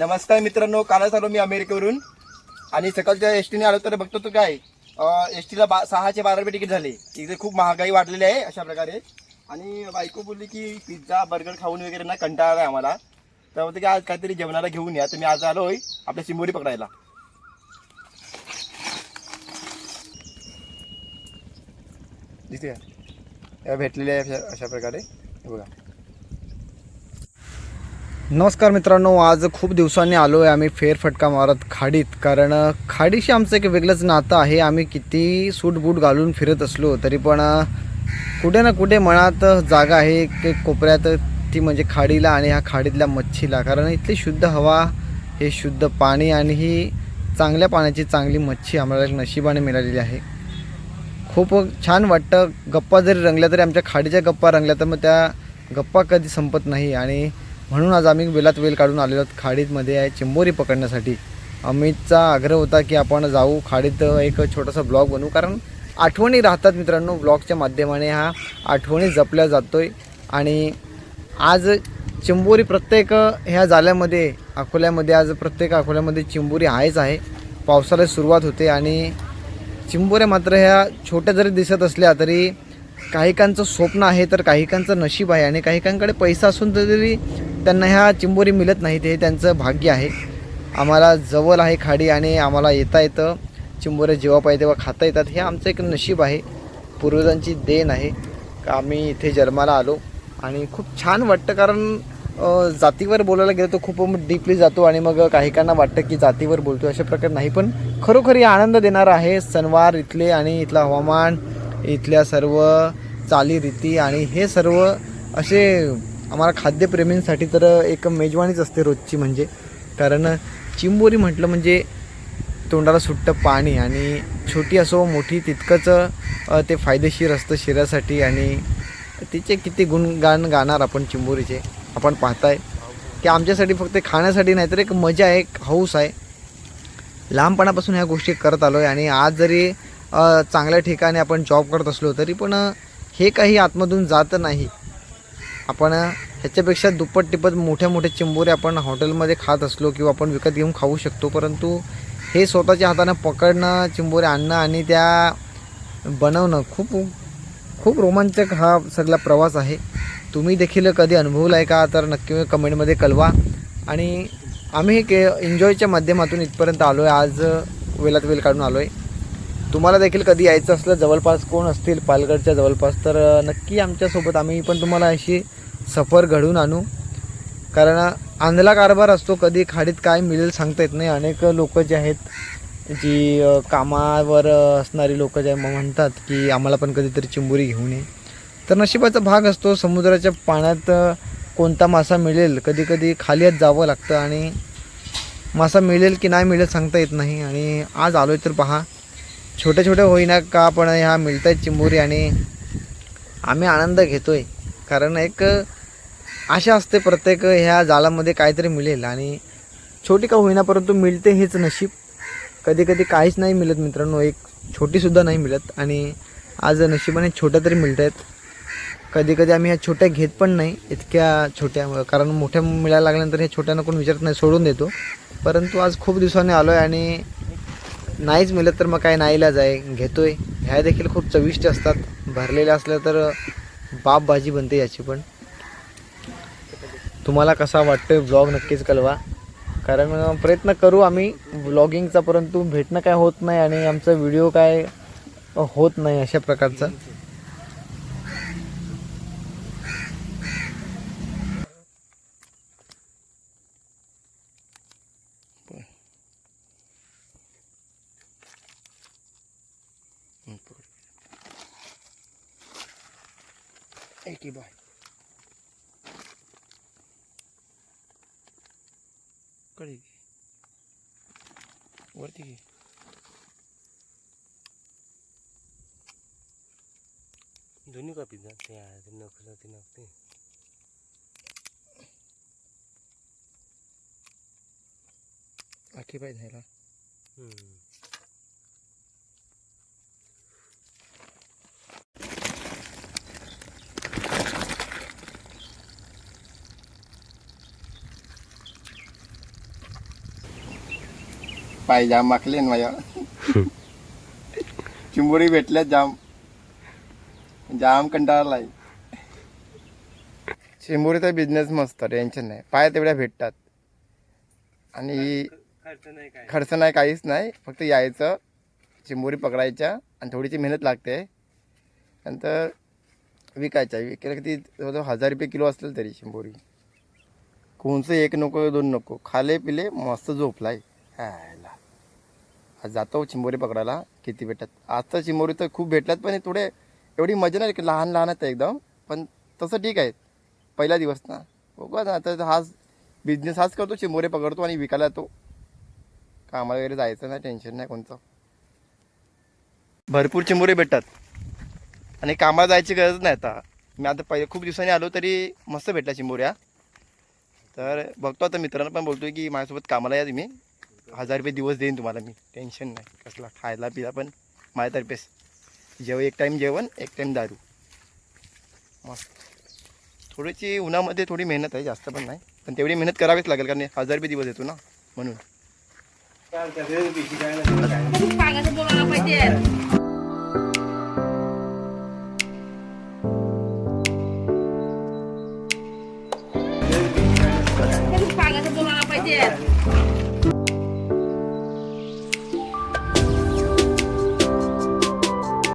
नमस्कार मित्रांनो कालच आलो मी अमेरिकेवरून. आणि सकाळच्या एस टीने आलो तर बघतो तो काय एस टीला बा सहाचे बारा रुपये तिकीट झाले. इथे खूप महागाई वाढलेली आहे अशा प्रकारे. आणि बायको बोलली की पिझ्झा बर्गर खाऊन वगैरे ना कंटाळा आहे आम्हाला. तर म्हणते की आज काहीतरी जेवणाला घेऊन या. तर मी आज आलोय आपल्या चिंबोरी पकडायला. दिसते का? या भेटलेले आहे अशा- अशा प्रकारे. बघा. नमस्कार मित्रांनो आज खूप दिवसांनी आलो आहे आम्ही फेरफटका मारत खाडीत. कारण खाडीशी आमचं एक वेगळंच नातं आहे. आम्ही किती सूट बूट घालून फिरत असलो तरी पण कुठे ना कुठे मनात जागा आहे. की कोपऱ्यात ती म्हणजे खाडीला आणि ह्या खाडीतल्या मच्छीला. कारण इथली शुद्ध हवा हे शुद्ध पाणी आणि ही चांगल्या पाण्याची चांगली मच्छी आम्हाला एक नशिबाने मिळालेली आहे. खूप छान वाटतं. गप्पा जरी रंगल्या तरी आमच्या खाडीच्या गप्पा रंगल्या तर मग त्या गप्पा कधी संपत नाही. आणि म्हणून आज आम्ही वेलात वेल काढून आलेलो आहोत खाडीतमध्ये आहे चिंबोरी पकडण्यासाठी. अमितचा आग्रह होता की आपण जाऊ खाडीत एक छोटासा ब्लॉग बनवू कारण आठवणी राहतात मित्रांनो ब्लॉगच्या माध्यमाने हा आठवणी जपल्या जातोय. आणि आज चिंबोरी प्रत्येक ह्या जाल्यामध्ये अकोल्यामध्ये आज प्रत्येक अकोल्यामध्ये चिंबोरी आहेच आहे. पावसाला सुरुवात होते आणि चिंबोऱ्या मात्र ह्या छोट्या जरी दिसत असल्या तरी काहीकांचं स्वप्न आहे तर काहीकांचं नशीब आहे. आणि काहीकांकडे पैसा असून तरी त्यांना ह्या चिंबोरी मिळत नाही हे त्यांचं भाग्य आहे. आम्हाला जवळ आहे खाडी आणि आम्हाला येता येतं. चिंबोरे जेव्हा पाहिजे तेव्हा खाता येतात. हे आमचं एक नशीब आहे. पूर्वजांची देण आहे. का आम्ही इथे जन्माला आलो आणि खूप छान वाटतं कारण जातीवर बोलायला गेलं तर खूप डीपली जातो आणि मग काहीकांना वाटतं की जातीवर बोलतो अशा प्रकारे नाही. पण खरोखरी आनंद देणारा आहे. सणवार इथले आणि इथलं हवामान इथल्या सर्व चालीरीती आणि हे सर्व असे आम्हाला खाद्यप्रेमींसाठी तर एक मेजवानीच असते रोजची म्हणजे. कारण चिंबोरी म्हटलं म्हणजे तोंडाला सुट्टं पाणी आणि छोटी असो मोठी तितकंच ते फायदेशीर असतं शरीरासाठी आणि तिचे किती गुणगान गाणार आपण चिंबोरीचे. आपण पाहताय की आमच्यासाठी फक्त खाण्यासाठी नाही तर एक मजा आहे एक हौस आहे. लहानपणापासून ह्या गोष्टी करत आलो आहे आणि आज जरी चांगल्या ठिकाणी आपण जॉब करत असलो तरी पण हे काही आतमधून जात नाही. आपण ह्याच्यापेक्षा दुप्पट टिप्पट मोठ्या मोठ्या चिंबोरे आपण हॉटेलमध्ये खात असलो किंवा आपण विकत घेऊन खाऊ शकतो. परंतु हे स्वतःच्या हातानं पकडणं चिंबोरे आणणं आणि त्या बनवणं खूप खूप रोमांचक हा सगळा प्रवास आहे. तुम्ही देखील कधी अनुभवला आहे का? तर नक्की कमेंटमध्ये कळवा. आणि आम्ही एक एन्जॉयच्या माध्यमातून इथपर्यंत आलो आहे आज वेलात वेल काढून आलो आहे तुम्हाला देखील कधी यायचं असलं जवळपास कोण असतील? पालघरच्या जवळपास. तर नक्की आमच्यासोबत आम्ही पण तुम्हाला अशी सफर घडून आणू. कारण आंधला कारभार असतो कधी खाडीत काय मिळेल सांगता येत नाही. अनेक लोक जे आहेत जी कामावर असणारी लोक जे म्हणतात की आम्हाला पण कधीतरी चिंबुरी घेऊन ये तर नशिबाचा भाग असतो समुद्राच्या पाण्यात कोणता मासा मिळेल? कधी कधी खालीच जावं लागतं आणि मासा मिळेल की नाही मिळेल सांगता येत नाही. आणि आज आलो तर पहा छोट्या छोट्या होईना का पण ह्या मिळत आहेत चिंबोरी आणि आम्ही आनंद घेतो आहे कारण एक आशा असते प्रत्येक ह्या जाळामध्ये काहीतरी मिळेल आणि छोटी का होईना परंतु मिळते हेच नशीब. कधी कधी काहीच नाही मिळत मित्रांनो एक छोटीसुद्धा नाही मिळत आणि आज नशिबाने छोट्या तरी मिळत आहेत कधी कधी आम्ही ह्या छोट्या घेत पण नाही इतक्या छोट्या कारण मोठ्या मिळायला लागल्यानंतर ह्या छोट्यांना कोण विचारत नाही सोडून देतो. परंतु आज खूप दिवसांनी आलो आहे आणि नाहीच मिळत तर मग काय नाईलाज आहे घेतोय. ह्या देखील खूप चविष्ट असतात. भरलेल्या असल्या तर बाप भाजी बनते याची पण. तुम्हाला कसा वाटतोय ब्लॉग नक्कीच कळवा. कारण प्रयत्न करू आम्ही ब्लॉगिंगचा परंतु भेटणं काय होत नाही आणि आमचा व्हिडिओ काय होत नाही अशा प्रकारचा. Thank you, कडे घे. वरती घे. दोन्ही का पिझ्झा ते आहे ते नखलं ते नखते आखी पाय धरायला पाय जाम माखले माझ्या. चिंबोरी भेटल्यात जाम. जाम कंटाळलाय चिंबोरीचा बिझनेस मस्त टेन्शन नाही. पाय तेवढ्या भेटतात. आणि खर्च नाही काहीच नाही. फक्त यायचं चिंबोरी पकडायच्या आणि थोडीशी मेहनत लागते. नंतर विकायच्या विकायला किती जवळजवळ हजार रुपये किलो असतील तरी चिंबोरी. कोणचं एक नको दोन नको. खाले पिले मस्त झोपलाय. हायला जातो चिंबोरी पकडायला किती भेटतात? आज तर चिंबोरी तर खूप भेटल्यात पण थोडे एवढी मजा नाही की लहान लहान आहेत एकदम. पण तसं ठीक आहे. पहिला दिवस ना. बघू ना तर हाच बिझनेस हाच करतो चिंबोरे पकडतो आणि विकायला येतो कामाला वगैरे जायचं नाही टेन्शन नाही कोणतं. भरपूर चिंबोरे भेटतात. आणि कामाला जायची गरज नाही आता. मी आता पहिले खूप दिवसांनी आलो तरी मस्त भेटल्या चिंबोऱ्या. तर बघतो आता मित्रांना पण बोलतोय की माझ्यासोबत कामाला या तुम्ही. हजार रुपये दिवस देईन तुम्हाला मी. टेन्शन नाही. कसला खायला पिला पण माझ्यातर्फेच जेव एक टाईम जेवण एक टाईम दारू. मस्त. थोडीशी उन्हामध्ये थोडी मेहनत आहे जास्त पण नाही. पण तेवढी मेहनत करावीच लागेल कारण हजार रुपये दिवस येतो ना म्हणून.